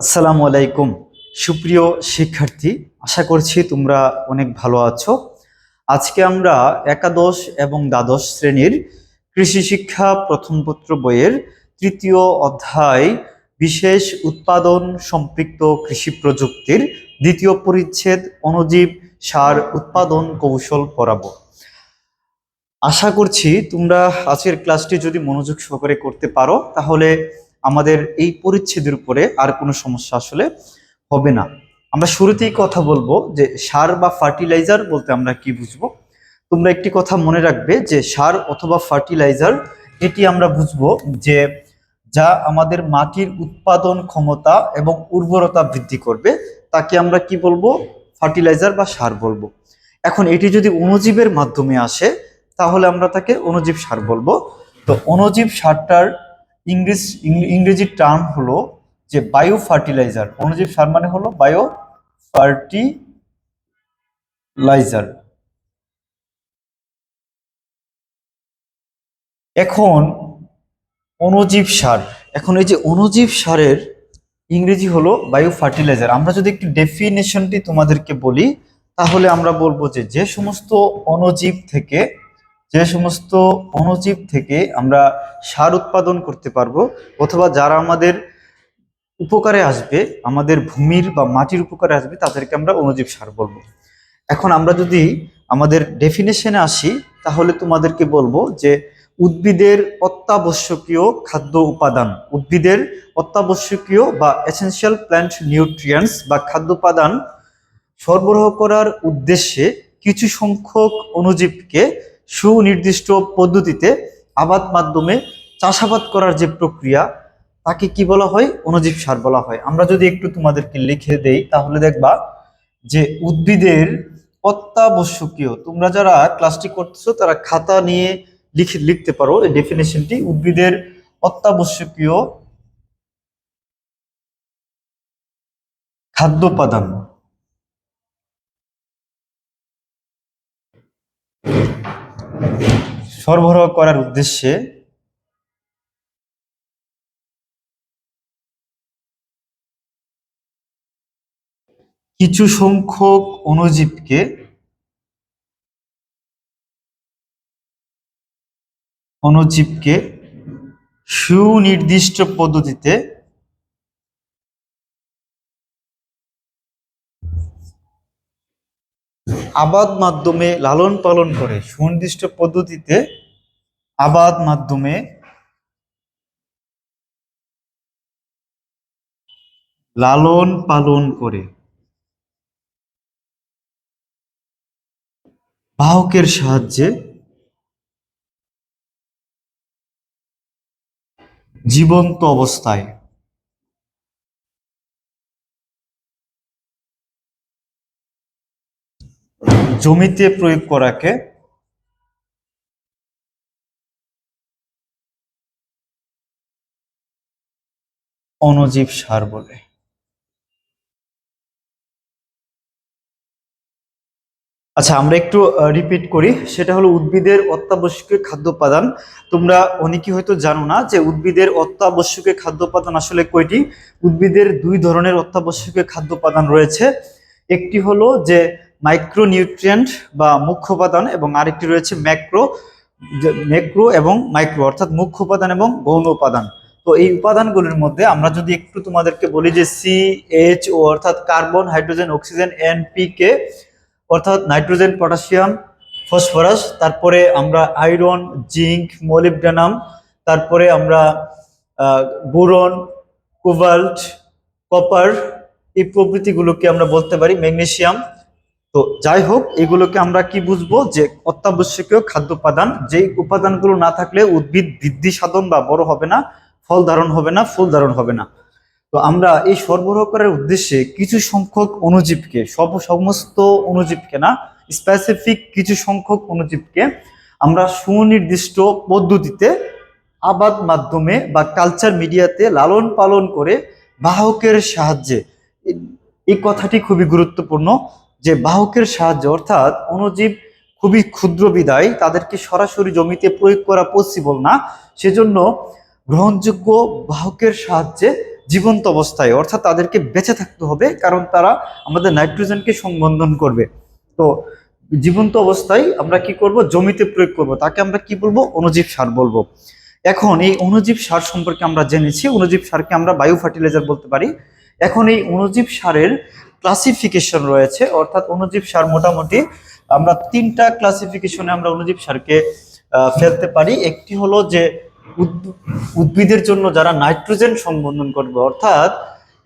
আসসালামু আলাইকুম। সুপ্রিয় শিক্ষার্থী, আশা করছি তোমরা অনেক ভালো আছো। আজকে আমরা একাদশ এবং দ্বাদশ শ্রেণির কৃষি শিক্ষা প্রথম পত্র বইয়ের তৃতীয় অধ্যায় বিশেষ উৎপাদন সম্পৃক্ত কৃষি প্রযুক্তির দ্বিতীয় পরিচ্ছেদ অণুজীব সার উৎপাদন কৌশল পড়াবো। আশা করছি তোমরা আজকের ক্লাসটি যদি মনোযোগ সহকারে করতে পারো, তাহলে আমাদের এই পরিচ্ছেদের উপরে আর কোনো সমস্যা আসলে হবে না। আমরা শুরুতেই কথা বলব যে সার বা ফার্টিলাইজার বলতে আমরা কি বুঝব? তোমরা একটি কথা মনে রাখবে যে সার অথবা ফার্টিলাইজার, এটি আমরা বুঝব যে যা আমাদের মাটির উৎপাদন ক্ষমতা এবং উর্বরতা বৃদ্ধি করবে, তাকে আমরা কি বলব? ফার্টিলাইজার বা সার বলব। এখন এটি যদি অণুজীবের মাধ্যমে আসে, তাহলে আমরা তাকে অণুজীব সার বলব। তো অণুজীব সারটার ইংরেজ ইংরেজি টার্ম হলো যে বায়ো ফার্টিলাইজার অণুজীব সার মানে হলো বায়ো ফার্টিলাইজার এখন অণুজীব সার। এখন এই যে অণুজীব সারের ইংরেজি হলো বায়ো ফার্টিলাইজার আমরা যদি একটু ডেফিনেশনটি তোমাদেরকে বলি, তাহলে আমরা বলব যে যে সমস্ত অণুজীব থেকে যে সমস্ত অণুজীব থেকে আমরা সার উৎপাদন করতে পারব, অথবা যারা আমাদের উপকারে আসবে, আমাদের ভূমির বা মাটির উপকারে আসবে, তাদেরকে আমরা অণুজীব সার বলব। এখন আমরা যদি আমাদের ডেফিনেশনে আসি, তাহলে তোমাদেরকে বলব যে উদ্ভিদের অত্যাবশ্যকীয় খাদ্য উপাদান, উদ্ভিদের অত্যাবশ্যকীয় বা এসেনশিয়াল প্ল্যান্ট নিউট্রিয়েন্টস বা খাদ্য উপাদান সরবরাহ করার উদ্দেশ্যে কিছু সংখ্যক অণুজীবকে সুনির্দিষ্ট পদ্ধতিতে আবাদ মাধ্যমে চাষাবাদ করার যে প্রক্রিয়া, তাকে কি বলা হয়? অণুজীব সার বলা হয়। আমরা যদি একটু তোমাদেরকে লিখে দেই, তাহলে দেখবা যে উদ্ভিদের অত্যাবশ্যকীয়, তোমরা যারা ক্লাসটি করতেছো, তারা খাতা নিয়ে লিখে, লিখতে পারো। এই ডেফিনেশনটি উদ্ভিদের অত্যাবশ্যকীয় খাদ্যোপাদান সরবরাহ করার উদ্দেশ্যে কিছু সংখ্যক অণুজীবকে অণুজীবকে সুনির্দিষ্ট পদ্ধতিতে আবাদ মাধ্যমে লালন পালন করে সুনির্দিষ্ট পদ্ধতিতে আবাদ মাধ্যমে লালন পালন করে। বাহকের সাহায্যে জীবন্ত অবস্থায় জমিতে প্রয়োগ করাকে অণুজীব সার বলে। আচ্ছা আমরা একটু রিপিট করি। সেটা হলো উদ্ভিদের অত্যাবশ্যকীয় খাদ্য উপাদান তোমরা অনেকেই হয়তো জানো না যে উদ্ভিদের অত্যাবশ্যকীয় খাদ্য উপাদান আসলে কয়টি? উদ্ভিদের দুই ধরনের অত্যাবশ্যকীয় খাদ্য উপাদান রয়েছে। একটি হলো যে মাইক্রো নিউট্রিয়েন্ট বা মুখ্য উপাদান এবং আরেকটি রয়েছে ম্যাক্রো ম্যাক্রো এবং মাইক্রো, অর্থাৎ মুখ্য উপাদান এবং গৌণ উপাদান। তো এই উপাদানগুলির মধ্যে আমরা যদি একটু তোমাদেরকে বলি যে সি এইচ ও অর্থাৎ কার্বন, হাইড্রোজেন, অক্সিজেন এনপিকে অর্থাৎ নাইট্রোজেন, পটাশিয়াম, ফসফরাস, তারপরে আমরা আয়রন, জিঙ্ক, মোলিবডেনাম, তারপরে আমরা বোরন কোভাল্ট কপার, এই প্রভৃতিগুলোকে আমরা বলতে পারি ম্যাগনেসিয়াম। তো যাই হোক, এগুলোকে আমরা কি বুঝব? যে অত্যাবশ্যকীয় খাদ্য উপাদান যেই উপাদানগুলো না থাকলে উদ্ভিদ বৃদ্ধি সাধন বা বড় হবে না, ফল ধারণ হবে না, ফুল ধারণ হবে না। তো আমরা এই সরবরাহ করার উদ্দেশ্যে কিছু সংখ্যক অনুজীবকে সব সমস্ত অনুজীবকে না স্পেসিফিক কিছু সংখ্যক অনুজীবকে আমরা সুনির্দিষ্ট পদ্ধতিতে আবাদ মাধ্যমে বা কালচার মিডিয়াতে লালন পালন করে বাহকের সাহায্যে, এই- কথাটি খুবই গুরুত্বপূর্ণ। যে বাহকের সাহায্যে, অর্থাৎ অণুজীব খুবই ক্ষুদ্র বিদায়, তাদেরকে সরাসরি জমিতে প্রয়োগ করা পসিবল না। সেজন্য গ্রহণযোগ্য বাহকের সাহায্যে জীবন্ত অবস্থায়, অর্থাৎ তাদেরকে বেঁচে থাকতে হবে, কারণ তারা আমাদের নাইট্রোজেনকে সংবন্ধন করবে। তো জীবন্ত অবস্থায় আমরা কি করব? জমিতে প্রয়োগ করব। তাকে আমরা কি বলব? অনুজীব সার বলব। এখন এই অনুজীব সার সম্পর্কে আমরা জেনেছি। অনুজীব সারকে আমরা বায়ু ফার্টিলাইজার বলতে পারি। এখন এই অণুজীব সারের ক্লাসিফিকেশন রয়েছে, অর্থাৎ অনুজীব সার মোটামুটি আমরা তিনটা ক্লাসিফিকেশনে আমরা অনুজীব সারকে ফেলতে পারি। একটি হলো যে উদ্ভ- উদ্ভিদের জন্য যারা নাইট্রোজেন সংবন্ধন করবে, অর্থাৎ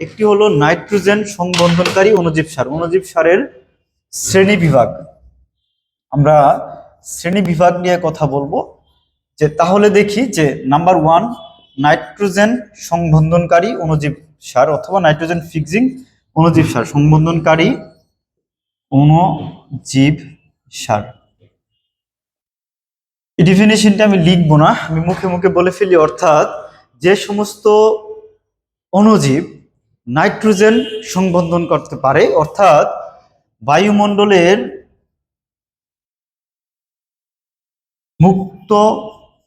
একটি হলো নাইট্রোজেন সংবন্ধনকারী অনুজীব সার। অণুজীব সারের শ্রেণি বিভাগ। আমরা শ্রেণি বিভাগ নিয়ে কথা বলব, যে তাহলে দেখি যে নাম্বার ওয়ান নাইট্রোজেন সংবন্ধনকারী অনুজীব সার, অথবা নাইট্রোজেন ফিক্সিং অণুজীব সার সংবন্ধনকারী অনুজীব সার এই ডিফিনেশনটা আমি লিখব না, আমি মুখে মুখে বলে ফেলি, অর্থাৎ যে সমস্ত অণুজীব নাইট্রোজেন সংবন্ধন করতে পারে, অর্থাৎ বায়ুমণ্ডলের মুক্ত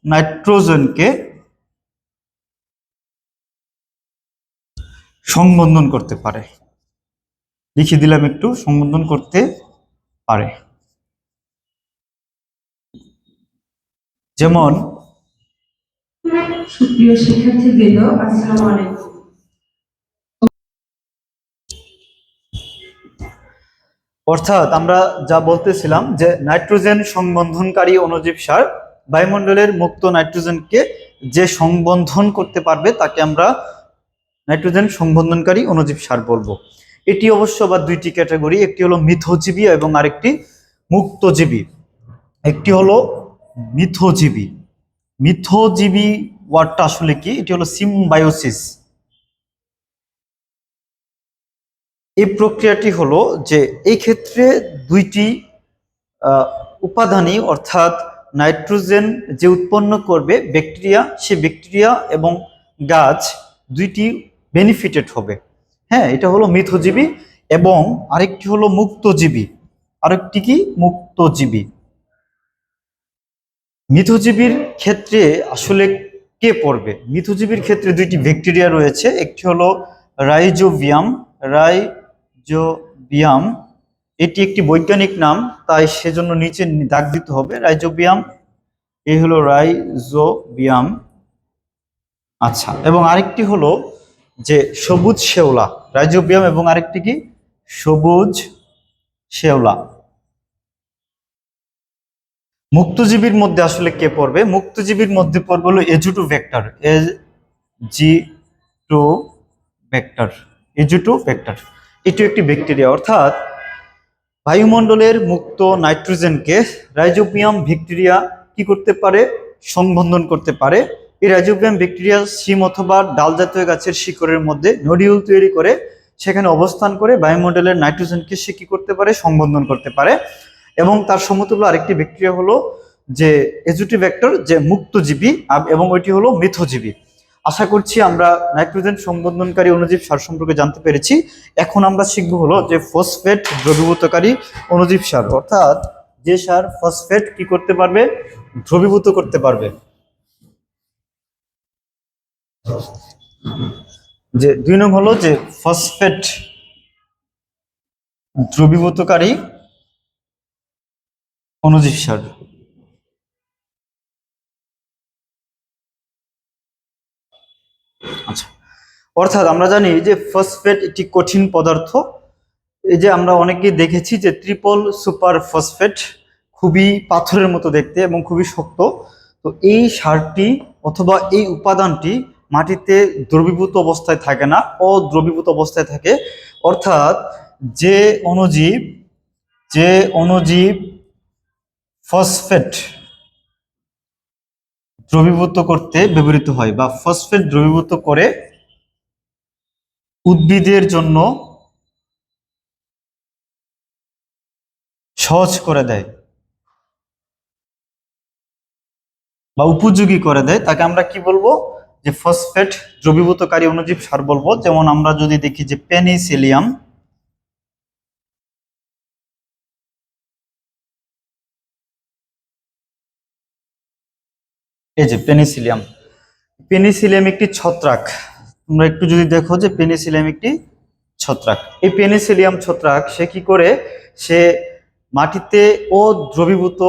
নাইট্রোজেনকে সংবন্ধন করতে পারে। লিখে দিলাম একটু সংবন্ধন করতে পারে। যেমন সুপ্রিয় শিক্ষার্থীবৃন্দ আসসালামু আলাইকুম। অর্থাৎ আমরা যা বলতেছিলাম যে নাইট্রোজেন সংবন্ধনকারী অণুজীব সার বায়ুমণ্ডলের মুক্ত নাইট্রোজেনকে যে সংবন্ধন করতে পারবে তাকে আমরা নাইট্রোজেন সংবন্ধনকারী অণুজীব সার বলব। এটি অবশ্য আবার দুইটি ক্যাটাগরি, একটি হলো মিথজীবী এবং আরেকটি মুক্তজীবী। একটি হলো মিথজীবী। মিথজীবী ওয়ার্ডটা আসলে কি? এটি হলো সিমবায়োসিস। এই প্রক্রিয়াটি হলো যে এই ক্ষেত্রে দুইটি উপাদানই অর্থাৎ নাইট্রোজেন যে উৎপন্ন করবে ব্যাকটেরিয়া, সে ব্যাকটেরিয়া এবং গাছ দুইটি বেনিফিটেড হবে। হ্যাঁ এটা হলো মিথজীবী এবং আরেকটি হলো মুক্তজীবী। আরেকটি কি? মুক্তজীবী। মিথজীবীর ক্ষেত্রে আসলে কে পড়বে? মিথজীবীর ক্ষেত্রে দুইটি ব্যাকটেরিয়া রয়েছে, একটি হলো রাইজোবিয়াম। রাইজোবিয়াম, এটি একটি বৈজ্ঞানিক নাম, তাই সেজন্য নিচে দাগ দিতে হবে। রাইজোবিয়াম, এই হলো রাইজোবিয়াম। আচ্ছা এবং আরেকটি হলো যে সবুজ শেওলা, রাইজোবিয়াম এবং আরেকটি কি? সবুজ শেওলা। মুক্তজীবীর মধ্যে আসলে কে পড়বে? মুক্তজীবীর মধ্যে পড়বে হলো এজুটু ভেক্টর। এ জি টু ভেক্টর। এজুটু ভেক্টর। এটি একটি ব্যাকটেরিয়া, অর্থাৎ বায়ুমণ্ডলের মুক্ত নাইট্রোজেনকে রাইজোবিয়াম ব্যাকটেরিয়া কি করতে পারে? সংবন্ধন করতে পারে। এই রাইজোবিয়াম ব্যাকটেরিয়া সিম অথবা ডাল জাতীয় গাছের শিকড়ের মধ্যে নডিউল তৈরি করে সেখানে অবস্থান করে বায়ুমণ্ডলের নাইট্রোজেনকে সে কি করতে পারে? সংবন্ধন করতে পারে। এবং তার সমতুল্য আরেকটি ব্যাকটেরিয়া হলো যে এজুটি ভেক্টর যে মুক্তজীবী এবং ওইটি হলো মিথজীবী। আশা করছি আমরা নাইট্রোজেন সংবন্ধনকারী অনুজীব সার সম্পর্কে জানতে পেরেছি। এখন আমরা শিখব হলো যে ফসফেট দ্রবীভূতকারী অনুজীব সার, অর্থাৎ যে সার ফসফেট কি করতে পারবে? দ্রবীভূত করতে পারবে। যে দুই নং হলো যে ফসফেট দ্রবীভূতকারী অণুজীব সার। আচ্ছা অর্থাৎ আমরা জানি যে ফসফেট একটি কঠিন পদার্থ। এই যে আমরা অনেকেই দেখেছি যে ট্রিপল সুপার ফসফেট খুবই পাথরের মতো দেখতে এবং খুবই শক্ত। তো এই সারটি অথবা এই উপাদানটি মাটিতে দ্রবীভূত অবস্থায় থাকে না, অদ্রবীভূত অবস্থায় থাকে। অর্থাৎ যে অণুজীব যে অণুজীব ফসফেট দ্রবীভূত করতে ব্যবহৃত হয় বা ফসফেট দ্রবীভূত করে উদ্ভিদের জন্য সহজ করে দেয় বা উপযোগী করে দেয়, তাকে আমরা কি বলব? যে ফসফেট দ্রবীভূতকারী অনুজীব সার বলব যেমন আমরা যদি দেখি যে পেনিসিলিয়াম এই যে পেনিসিলিয়াম পেনিসিলিয়াম একটি ছত্রাক। তোমরা একটু যদি দেখো যে পেনিসিলিয়াম একটি ছত্রাক। এই পেনিসিলিয়াম ছত্রাক, সে কি করে? সে মাটিতে ও দ্রবীভূত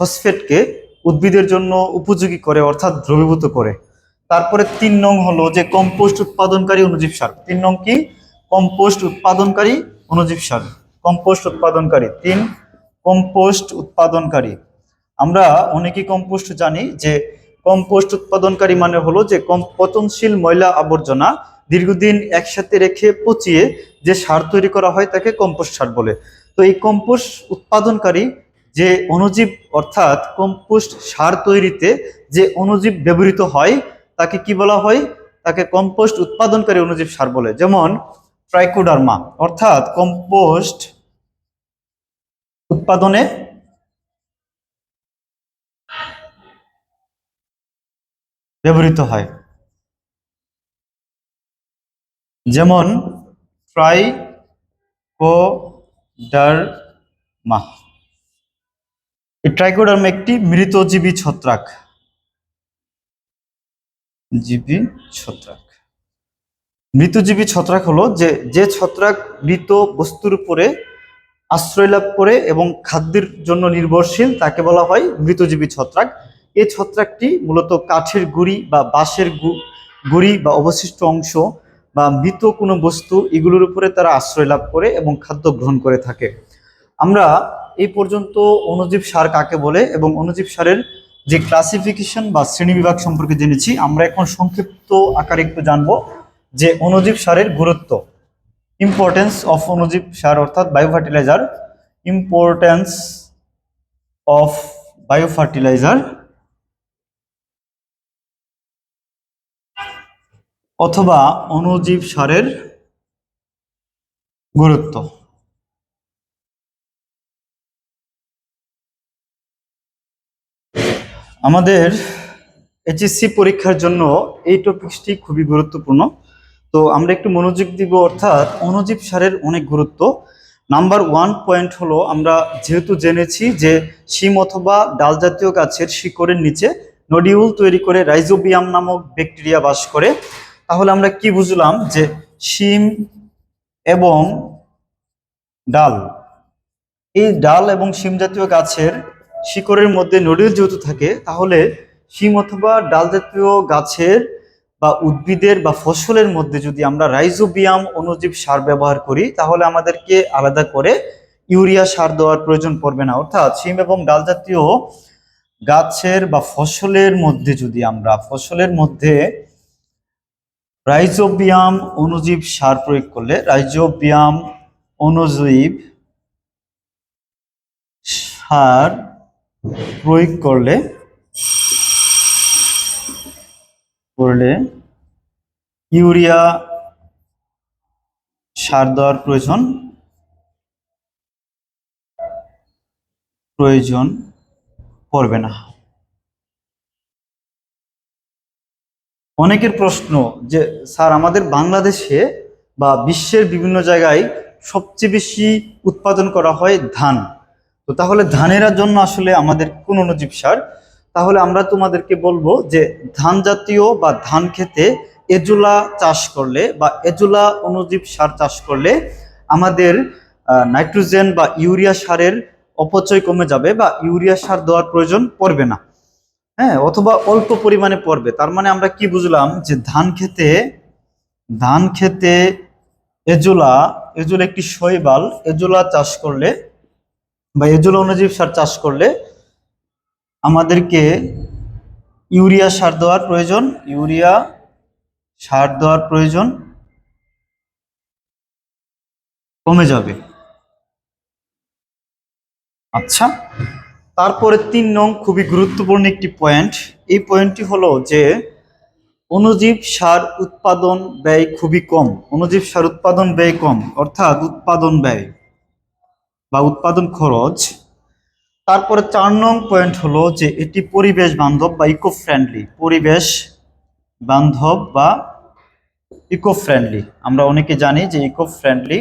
ফসফেটকে উদ্ভিদের জন্য উপযোগী করে, অর্থাৎ দ্রবীভূত করে। তারপরে তিন নং হলো যে কম্পোস্ট উৎপাদনকারী অনুজীব সার। তিন নং কি? কম্পোস্ট উৎপাদনকারী অনুজীব সার। কম্পোস্ট উৎপাদনকারী। তিন কম্পোস্ট উৎপাদনকারী। আমরা অনেকেই কম্পোস্ট জানি যে কম্পোস্ট উৎপাদনকারী মানে হলো যে কম পচনশীল ময়লা আবর্জনা দীর্ঘদিন একসাথে রেখে পচিয়ে যে সার তৈরি করা হয় তাকে কম্পোস্ট সার বলে। তো এই কম্পোস্ট উৎপাদনকারী যে অণুজীব অর্থাৎ কম্পোস্ট সার তৈরিতে যে অণুজীব ব্যবহৃত হয় তাকে কি বলা হয়? তাকে কম্পোস্ট উৎপাদনকারী অণুজীব সার বলে। যেমন ট্রাইকোডার্মা অর্থাৎ কম্পোস্ট উৎপাদনে ব্যবহৃত হয়। যেমন ফ্রাই ট্রাইকোডার্মা এই ট্রাইকোডার্মা একটি মৃতজীবী ছত্রাক। জীবী ছত্রাক। মৃতজীবী ছত্রাক হলো যে যে ছত্রাক মৃত বস্তুর উপরে আশ্রয় লাভ করে এবং খাদ্যের জন্য নির্ভরশীল, তাকে বলা হয় মৃতজীবী ছত্রাক। এই ছত্রাকটি মূলত কাঠের গুড়ি বা বাঁশের গুড়ি বা অবশিষ্ট অংশ বা মৃত কোনো বস্তু এগুলোর উপরে তারা আশ্রয় লাভ করে এবং খাদ্য গ্রহণ করে থাকে। আমরা এই পর্যন্ত অনুজীব সার কাকে বলে এবং অনুজীব সারের যে ক্লাসিফিকেশন বা শ্রেণীবিভাগ সম্পর্কে জেনেছি, আমরা এখন সংক্ষিপ্ত আকারে একটু জানব যে অণুজীব সারের গুরুত্ব ইম্পর্টেন্স অফ অনুজীব সার অর্থাৎ bio fertiliser importance of bio fertiliser অথবা অণুজীব সারের গুরুত্ব। আমাদের এইচএসসি পরীক্ষার জন্য এই টপিকসটি খুবই গুরুত্বপূর্ণ। তো আমরা একটু মনোযোগ দিব, অর্থাৎ অণুজীব সারের অনেক গুরুত্ব। নাম্বার ওয়ান পয়েন্ট হলো, আমরা যেহেতু জেনেছি যে শিম অথবা ডাল জাতীয় গাছের শিকড়ের নিচে নডিউল তৈরি করে রাইজোবিয়াম নামক ব্যাকটেরিয়া বাস করে। তাহলে আমরা কি বুঝলাম যে শিম এবং ডাল, এই ডাল এবং শিম জাতীয় গাছের শিকড়ের মধ্যে নডিউল যেহেতু থাকে, তাহলে শিম অথবা ডাল জাতীয় গাছের বা উদ্ভিদের বা ফসলের মধ্যে যদি আমরা রাইজোবিয়াম অণুজীব সার ব্যবহার করি, তাহলে আমাদেরকে আলাদা করে ইউরিয়া সার দেওয়ার প্রয়োজন পড়বে না। অর্থাৎ শিম এবং ডাল জাতীয় গাছের বা ফসলের মধ্যে যদি আমরা, ফসলের মধ্যে রাইজোবিয়াম অণুজীব সার প্রয়োগ করলে, রাইজোবিয়াম অণুজীব সার প্রয়োগ করলে করলে ইউরিয়া সার দেওয়ার প্রয়োজন প্রয়োজন পড়বে না। অনেকের প্রশ্ন যে, স্যার, আমাদের বাংলাদেশে বা বিশ্বের বিভিন্ন জায়গায় সবচেয়ে বেশি উৎপাদন করা হয় ধান। তো তাহলে ধানের জন্য আসলে আমাদের কোন অনুজীব সার? তাহলে আমরা তোমাদেরকে বলব যে ধান জাতীয় বা ধান খেতে এজুলা চাষ করলে বা এজুলা অনুজীব সার চাষ করলে আমাদের নাইট্রোজেন বা ইউরিয়া সারের অপচয় কমে যাবে বা ইউরিয়া সার দেওয়ার প্রয়োজন পড়বে না। হ্যাঁ অথবা অল্প পরিমাণে পড়বে। তার মানে আমরা কি বুঝলাম যে ধান খেতে ধান খেতে এজোলা এজোলা একটি শৈবাল, এজোলা চাষ করলে বা এজোলা অনুজীব সার চাষ করলে আমাদেরকে ইউরিয়া সার দেওয়ার প্রয়োজন, ইউরিয়া সার দেওয়ার প্রয়োজন কমে যাবে। আচ্ছা তারপরে তিন নং খুবই গুরুত্বপূর্ণ একটি পয়েন্ট। এই পয়েন্টটি হলো যে অণুজীব সার উৎপাদন ব্যয় খুবই কম অনুজীব সার উৎপাদন ব্যয় কম, অর্থাৎ উৎপাদন ব্যয়। বা উৎপাদন খরচ। তারপরে চার নং পয়েন্ট হলো যে এটি পরিবেশ বান্ধব বা ইকো ফ্রেন্ডলি পরিবেশ বান্ধব বা ইকো ফ্রেন্ডলি আমরা অনেকে জানি যে ইকো ফ্রেন্ডলি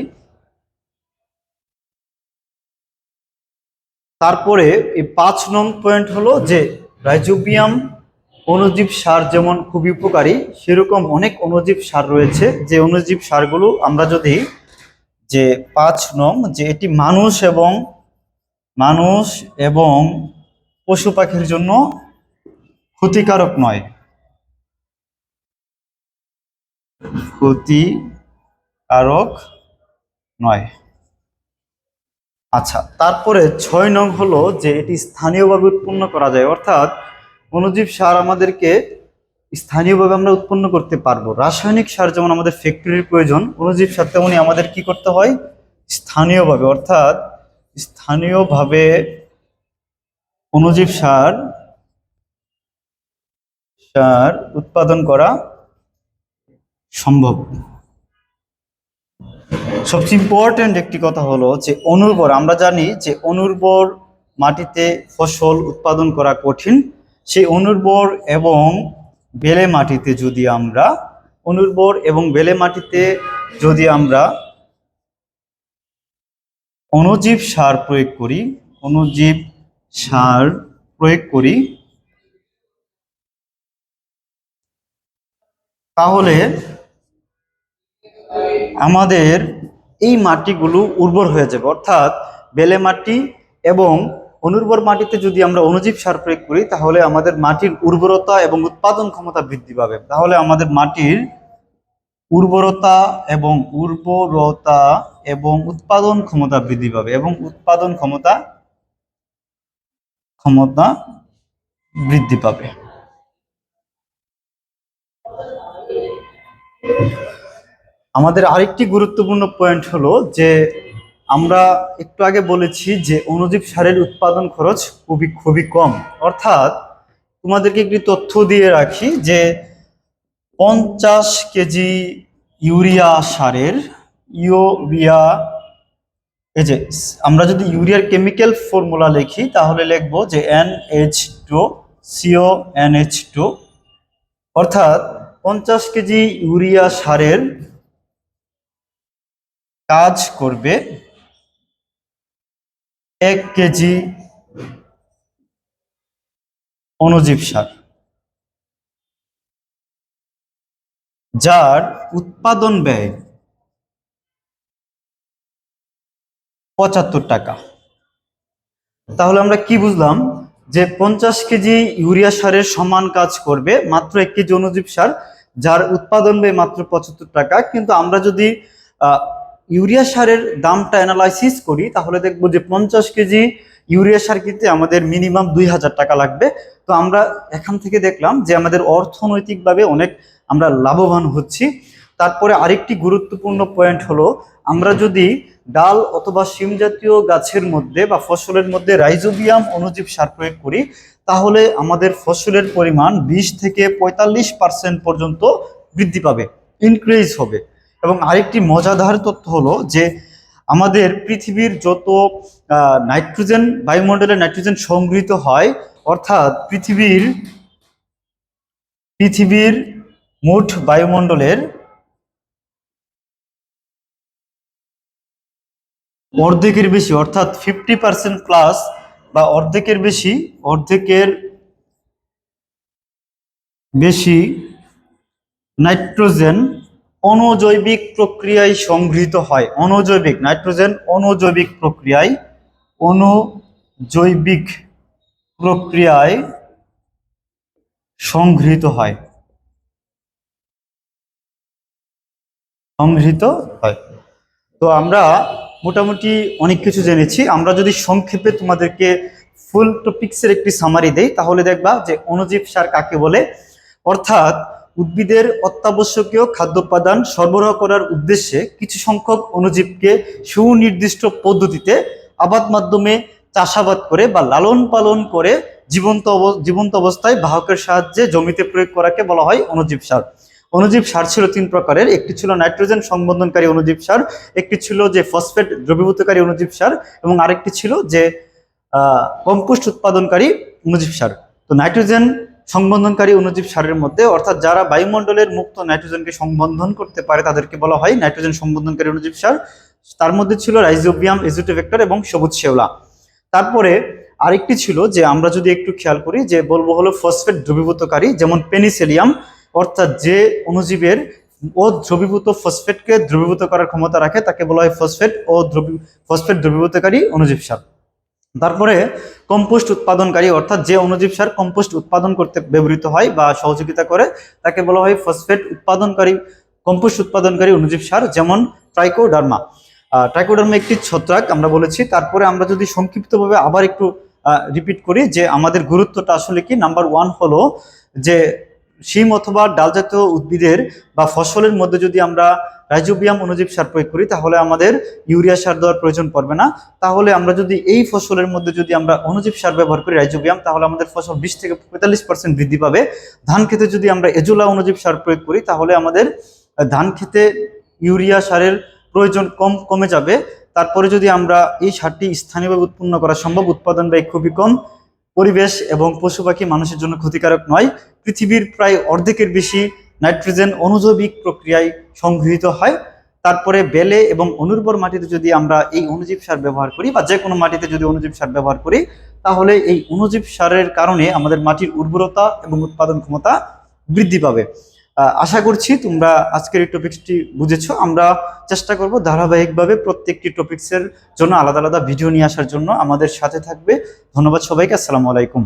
তারপরে এই পাঁচ নং পয়েন্ট হলো যে রাইজোবিয়াম অণুজীব সার যেমন খুবই উপকারী, সেরকম অনেক অণুজীব সার রয়েছে। যে অণুজীব সারগুলো আমরা যদি যে পাঁচ নং, যে এটি মানুষ এবং মানুষ এবং পশু পাখির জন্য ক্ষতিকারক নয়। ক্ষতিকারক নয়। আচ্ছা তারপরে ছয় নং হলো যে এটি স্থানীয়ভাবে উৎপন্ন করা যায়। অর্থাৎ অণুজীব সার আমাদেরকে স্থানীয়ভাবে আমরা উৎপন্ন করতে পারব। রাসায়নিক সার যেমন আমাদের ফ্যাক্টরির প্রয়োজন অনুজীব সার তেমনই আমাদের কি করতে হয়? স্থানীয়ভাবে, অর্থাৎ স্থানীয়ভাবে অনুজীব সার সার উৎপাদন করা সম্ভব। সবচেয়ে ইম্পর্টেন্ট একটি কথা হলো যে অনুর্বর, আমরা জানি যে অনুর্বর মাটিতে ফসল উৎপাদন করা কঠিন। সেই অনুর্বর এবং বেলে মাটিতে যদি আমরা অনুর্বর এবং বেলে মাটিতে যদি আমরা অনুজীব সার প্রয়োগ করি, অনুজীব সার প্রয়োগ করি, তাহলে আমাদের এই মাটিগুলো উর্বর হয়ে যাবে। অর্থাৎ বেলে মাটি এবং অনুর্বর মাটিতে যদি আমরা অনুজীব সার প্রয়োগ করি, তাহলে আমাদের মাটির উর্বরতা এবং উৎপাদন ক্ষমতা বৃদ্ধি পাবে। তাহলে আমাদের মাটির উর্বরতা এবং উর্বরতা এবং উৎপাদন ক্ষমতা বৃদ্ধি পাবে এবং উৎপাদন ক্ষমতা ক্ষমতা বৃদ্ধি পাবে। আমাদের আরেকটি গুরুত্বপূর্ণ পয়েন্ট হলো যে আমরা একটু আগে বলেছি যে অণুজীব সারের উৎপাদন খরচ খুবই খুবই কম। অর্থাৎ তোমাদেরকে একটি তথ্য দিয়ে রাখি যে পঞ্চাশ কেজি ইউরিয়া সারের ইউরিয়া, এই যে আমরা যদি ইউরিয়ার কেমিক্যাল ফর্মুলা লিখি, তাহলে লিখব যে N H two, CO N H two. অর্থাৎ পঞ্চাশ কেজি ইউরিয়া সারের কাজ করবে এক কেজি অণুজীব সার যার উৎপাদন ব্যয় পঁচাত্তর টাকা। তাহলে আমরা কি বুঝলাম? যে পঞ্চাশ কেজি ইউরিয়া সারের সমান কাজ করবে মাত্র এক কেজি অণুজীব সার যার উৎপাদন ব্যয় মাত্র পঁচাত্তর টাকা। কিন্তু আমরা যদি আহ, ইউরিয়া সারের দামটা অ্যানালাইসিস করি, তাহলে দেখব যে পঞ্চাশ কেজি ইউরিয়া সার কিনতে আমাদের মিনিমাম দুই হাজার টাকা লাগবে। তো আমরা এখান থেকে দেখলাম যে আমাদের অর্থনৈতিকভাবে অনেক আমরা লাভবান হচ্ছি। তারপরে আরেকটি গুরুত্বপূর্ণ পয়েন্ট হলো, আমরা যদি ডাল অথবা শিম জাতীয় গাছের মধ্যে বা ফসলের মধ্যে রাইজোবিয়াম অনুজীব সার প্রয়োগ করি, তাহলে আমাদের ফসলের পরিমাণ বিশ থেকে পঁয়তাল্লিশ পার্সেন্ট পর্যন্ত বৃদ্ধি পাবে ইনক্রিজ হবে। এবং আরেকটি মজাদার তথ্য হলো যে আমাদের পৃথিবীর যত নাইট্রোজেন বায়ুমণ্ডলে নাইট্রোজেন সংগৃহীত হয়, অর্থাৎ পৃথিবীর পৃথিবীর মোট বায়ুমণ্ডলের অর্ধেকের বেশি, অর্থাৎ ফিফটি পার্সেন্ট প্লাস বা অর্ধেকের বেশি অর্ধেকের বেশি নাইট্রোজেন অণুজৈবিক প্রক্রিয়ায় সংগৃহীত হয়। অণুজৈবিক নাইট্রোজেন অণুজৈবিক প্রক্রিয়ায় অণুজৈবিক প্রক্রিয়ায় সংগৃহীত হয়। সংগৃহীত হয়। তো আমরা মোটামুটি অনেক কিছু জেনেছি। আমরা যদি সংক্ষেপে তোমাদেরকে ফুল টপিক্সের একটি সামারি দেই, তাহলে দেখবা যে অণুজীব সার কাকে বলে? অর্থাৎ উদ্ভিদের অত্যাবশ্যকীয় খাদ্য উপাদান সরবরাহ করার উদ্দেশ্যে কিছু সংখ্যক অণুজীবকে সুনির্দিষ্ট পদ্ধতিতে আবাদ মাধ্যমে চাষাবাদ করে বা লালন পালন করে জীবন্ত জীবন্ত অবস্থায় বাহকের সাহায্যে জমিতে প্রয়োগ করাকে বলা হয় অণুজীব সার। অণুজীব সার ছিল তিন প্রকারের। একটি ছিল নাইট্রোজেন সংবন্ধনকারী অণুজীব সার, একটি ছিল যে ফসফেট দ্রবীভূতকারী অণুজীব সার এবং আরেকটি ছিল যে কম্পোস্ট উৎপাদনকারী অণুজীব সার। তো নাইট্রোজেন সংবন্ধনকারী অনুজীব সারের মধ্যে, অর্থাৎ যারা বায়ুমণ্ডলের মুক্ত নাইট্রোজেনকে সংবন্ধন করতে পারে, তাদেরকে বলা হয় নাইট্রোজেন সংবন্ধনকারী অনুজীব সার। তার মধ্যে ছিল রাইজোবিয়াম, এজোটোভেক্টর এবং সবুজ শেওলা। তারপরে আরেকটি ছিল যে, আমরা যদি একটু খেয়াল করি যে, বলব হলো ফসফেট দ্রবীভূতকারী, যেমন পেনিসেলিয়াম, অর্থাৎ যে অনুজীবের ও দ্রবীভূত ফসফেটকে দ্রবীভূত করার ক্ষমতা রাখে, তাকে বলা হয় ফসফেট ও দ্রবী, ফসফেট দ্রবীভূতকারী অণুজীব সার। তারপরে কম্পোস্ট উৎপাদনকারী, অর্থাৎ যে অনুজীব সার কম্পোস্ট উৎপাদন করতে ব্যবহৃত হয় বা সহযোগিতা করে, তাকে বলা হয় ফসফেট উৎপাদনকারী, কম্পোস্ট উৎপাদনকারী অনুজীব সার, যেমন ট্রাইকোডার্মা। ট্রাইকোডার্মা একটি ছত্রাক, আমরা বলেছি। তারপরে আমরা যদি সংক্ষিপ্তভাবে আবার একটু রিপিট করি যে আমাদের গুরুত্বটা আসলে কি? নাম্বার ওয়ান হলো যে শিম অথবা ডালজাতীয় উদ্ভিদের বা ফসলের মধ্যে যদি আমরা রাইজোবিয়াম অনুজীব সার প্রয়োগ করি, তাহলে আমাদের ইউরিয়া সার দেওয়ার প্রয়োজন পড়বে না। তাহলে আমরা যদি এই ফসলের মধ্যে যদি আমরা অনুজীব সার ব্যবহার করি, রাইজোবিয়াম, তাহলে আমাদের ফসল বিশ থেকে পঁয়তাল্লিশ পার্সেন্ট বৃদ্ধি পাবে। ধান খেতে যদি আমরা এজোলা অনুজীব সার প্রয়োগ করি, তাহলে আমাদের ধান খেতে ইউরিয়া সারের প্রয়োজন কম কমে যাবে। তারপরে যদি আমরা এই সারটি স্থানীয়ভাবে উৎপন্ন করা সম্ভব, উৎপাদন ব্যয় খুবই কম পরিবেশ এবং পশু পাখি মানুষের জন্য ক্ষতিকারক নয়। পৃথিবীর প্রায় অর্ধেকের বেশি নাইট্রোজেন অনুজৈবিক প্রক্রিয়ায় সংগৃহীত হয়। তারপরে বেলে এবং অনুর্বর মাটিতে যদি আমরা এই অনুজীব সার ব্যবহার করি বা যে কোনো মাটিতে যদি অনুজীব সার ব্যবহার করি, তাহলে এই অনুজীব সারের কারণে আমাদের মাটির উর্বরতা এবং উৎপাদন ক্ষমতা বৃদ্ধি পাবে। আশা করছি তোমরা আজকের এই টপিক্সটি বুঝেছ। আমরা চেষ্টা করব ধারাবাহিকভাবে প্রত্যেকটি টপিক্সের জন্য আলাদা আলাদা ভিডিও নিয়ে আসার জন্য। আমাদের সাথে থাকবে। ধন্যবাদ সবাইকে। আসসালামু আলাইকুম।